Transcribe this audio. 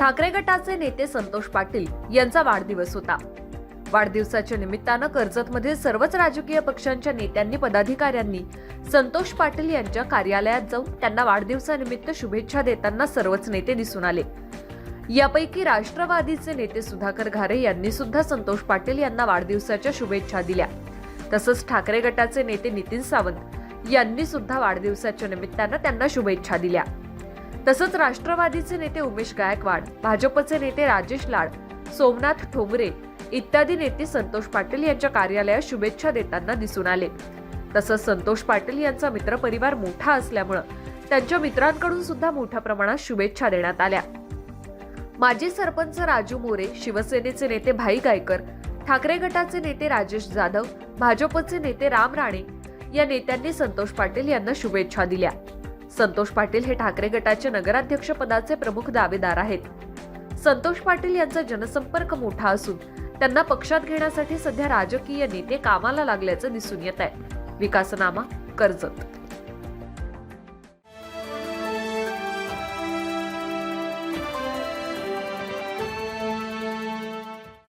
ठाकरे गटाचे नेते संतोष पाटील यांचा वाढदिवस होता. वाढदिवसाच्या निमित्तानं कर्जतमध्ये सर्वच राजकीय पक्षांच्या नेत्यांनी पदाधिकाऱ्यांनी संतोष पाटील यांच्या कार्यालयात जाऊन त्यांना वाढदिवसानिमित्त शुभेच्छा देताना सर्वच नेते दिसून आले. यापैकी राष्ट्रवादीचे नेते सुधाकर घारे यांनी सुद्धा संतोष पाटील यांना वाढदिवसाच्या शुभेच्छा दिल्या. तसंच ठाकरे गटाचे नेते नितीन सावंत यांनी सुद्धा वाढदिवसाच्या निमित्तानं त्यांना शुभेच्छा दिल्या. तसंच राष्ट्रवादीचे नेते उमेश गायकवाड भाजपचे नेते राजेश लाड सोमनाथ ठोंबरे इत्यादी नेते संतोष पाटील यांच्या कार्यालयात शुभेच्छा देताना दिसून आले. तसंच संतोष पाटील यांचा मित्रपरिवार मोठा असल्यामुळं त्यांच्या मित्रांकडून सुद्धा मोठ्या प्रमाणात शुभेच्छा देण्यात आल्या. माजी सरपंच राजू मोरे शिवसेनेचे नेते भाई गायकर ठाकरे गटाचे नेते राजेश जाधव भाजपचे नेते राम राणे या नेत्यांनी संतोष पाटील यांना शुभेच्छा दिल्या. संतोष पाटील हे ठाकरे गटाचे नगराध्यक्ष पदाचे प्रमुख दावेदार आहेत. संतोष पाटील यांचा जनसंपर्क मोठा असून त्यांना पक्षात घेण्यासाठी सध्या राजकीय नेते कामाला लागल्याचं दिसून येत आहे. विकासनामा कर्जत